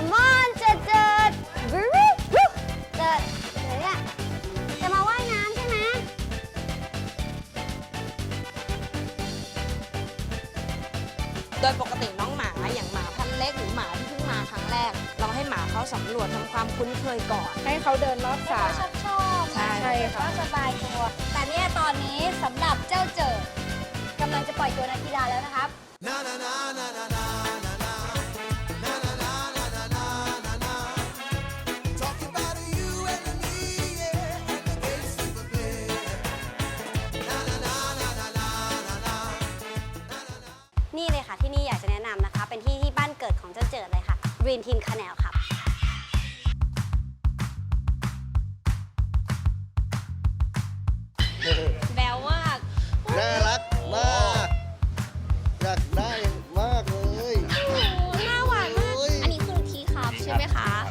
Come on เจิดเจิดวิววิวเจิดเดี๋ยวเนี่ยจะมาว่ายน้ำใช่ไหมโดยปกติน้องหมาอย่างหมาพันธุ์เล็กหรือหมาที่เพิ่งมาครั้งแรก เราให้หมาเขาสำรวจทำความคุ้นเคยก่อน ให้เขาเดินรอบสระ ชอบชอบใช่ใช่ค่ะ ก็สบายตัว แต่เนี่ยตอนนี้สำหรับเจ้าเจิดกำลังจะปล่อยตัวนาทีดาแล้วนะครับ Talking ค่ะ ที่นี่อยากจะแนะนำนะคะ เป็นที่ที่บ้านเกิดของเจ้าเจิดเลยค่ะ Green Team Canal ครับแบวมากน่ารักมากอยากได้มากเลยหน้าหวานมากโอ้ยอันนี้คือทีครับใช่ไหมคะ